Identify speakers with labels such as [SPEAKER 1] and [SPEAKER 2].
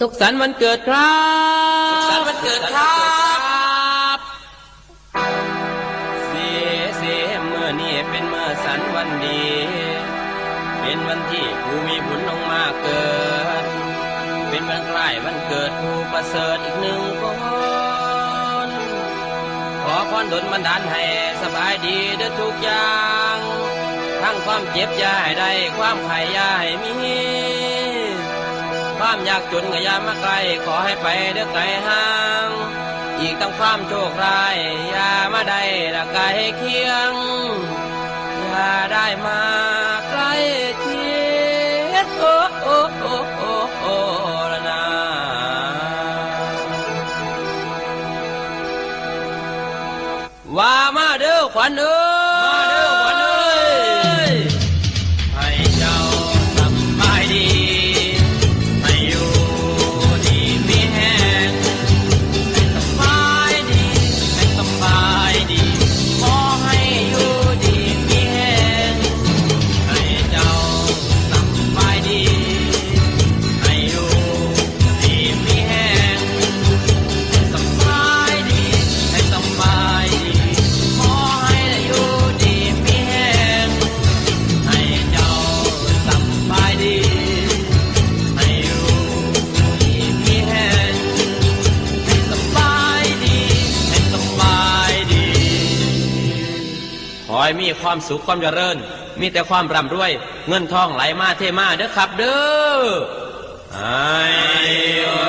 [SPEAKER 1] สุขสันต์วันเกิดครับ
[SPEAKER 2] สุขสันต์วันเกิดครับ
[SPEAKER 1] เสียเสียเมื่อนี่เป็นเมื่อสันวันดี เป็นวันที่ผู้มีบุญลงมาเกิด เป็นวันคล้ายวันเกิดผู้ประเสริฐอีกหนึ่งคนขอพรดลบันดาลให้สบายดีเด้อทุกอย่าง ทั้งความเจ็บยาให้ได้ความไข่ยาให้มี ความยากจนก็อยามาไกลขอให้ไปเด้อไกลห่าง อีกทั้งความโชคร้ายอย่ามาได้ละไกลเคียง อย่าได้มาใกล้เทียดโอ้โอ้โอ้โอ้โอ้ละนาว่ามาเด้อขวัญเอ้ ขอให้มีความสุขความเจริญ มีแต่ความร่ำรวย เงินทองไหลมาเทมาเด้อครับเด้อไอ้